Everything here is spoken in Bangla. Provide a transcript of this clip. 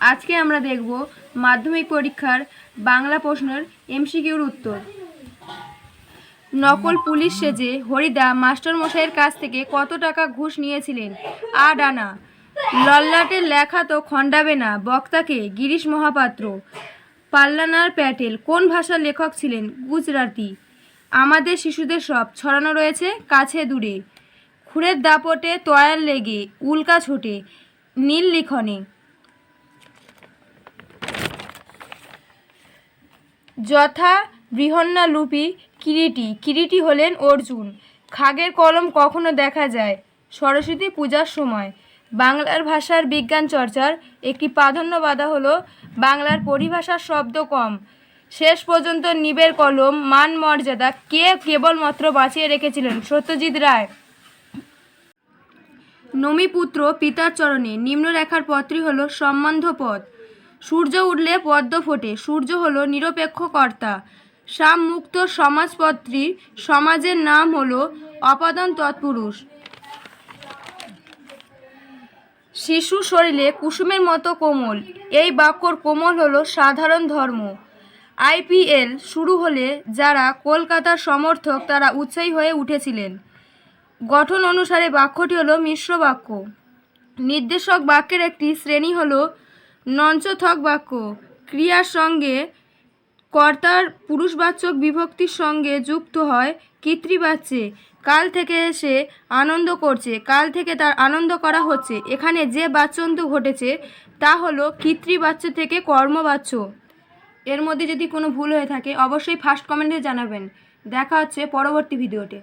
আজকে আমরা দেখব মাধ্যমিক পরীক্ষার বাংলা প্রশ্নের এমসিকিউর উত্তর। নকল পুলিশ সেজে হরিদা মাস্টারমশাইয়ের কাছ থেকে কত টাকা ঘুষ নিয়েছিলেন? আট আনা লল্লাটের লেখা তো খণ্ডাবে না, বক্তাকে গিরিশ মহাপাত্র। পাল্লানার প্যাটেল, কোন ভাষার লেখক ছিলেন গুজরাটি? আমাদের শিশুদের সব ছড়ানো রয়েছে কাছে দূরে। খুঁড়ের দাপটে তয়ার লেগে উল্কা ছোটে, নীল লিখনে। যথা বৃহন্না লুপি কিরিটি। কিরিটি হলেন অর্জুন। খাগের কলম কখনো দেখা যায়। সরস্বতী পূজার সময়। বাংলার ভাষার বিজ্ঞান চর্চার একটি প্রাধান্য বাধা হলো বাংলার পরিভাষার শব্দ কম। শেষ পর্যন্ত নিবের কলম, মান, মর্যাদা কে কেবলমাত্র বাঁচিয়ে রেখেছিলেন? সত্যজিৎ রায়। নমিপুত্র পিতার চরণে। নিম্নরেখার পত্রই হলো সম্বন্ধ পদ সূর্য উঠলে পদ্ম ফোটে। সূর্য হলো নিরপেক্ষ কর্তা। সাম মুক্ত সমাজপত্রীর সমাজের নাম হলো অপাদান তৎপুরুষ। শিশু শরীরে কুসুমের মতো কোমল। এই বাক্যর কোমল হলো সাধারণ ধর্ম। আইপিএল শুরু হলে যারা কলকাতার সমর্থক, তারা উৎসাহী হয়ে উঠেছিলেন। গঠন অনুসারে বাক্যটি হলো মিশ্র বাক্য। নির্দেশক বাক্যের একটি শ্রেণি হলো নঞ্চথক বাক্য। ক্রিয়ার সঙ্গে কর্তার পুরুষবাচক বিভক্তির সঙ্গে যুক্ত হয় কৃত্রিবাচ্যে। কাল থেকে সে আনন্দ করছে, কাল থেকে তার আনন্দ করা হচ্ছে। এখানে যে বাচ্যন্ত ঘটেছে, তা হলো কৃত্রিবাচ্য থেকে কর্মবাচ্য। এর মধ্যে যদি কোনো ভুল হয়ে থাকে, অবশ্যই ফার্স্ট কমেন্টে জানাবেন। দেখা হচ্ছে পরবর্তী ভিডিওতে।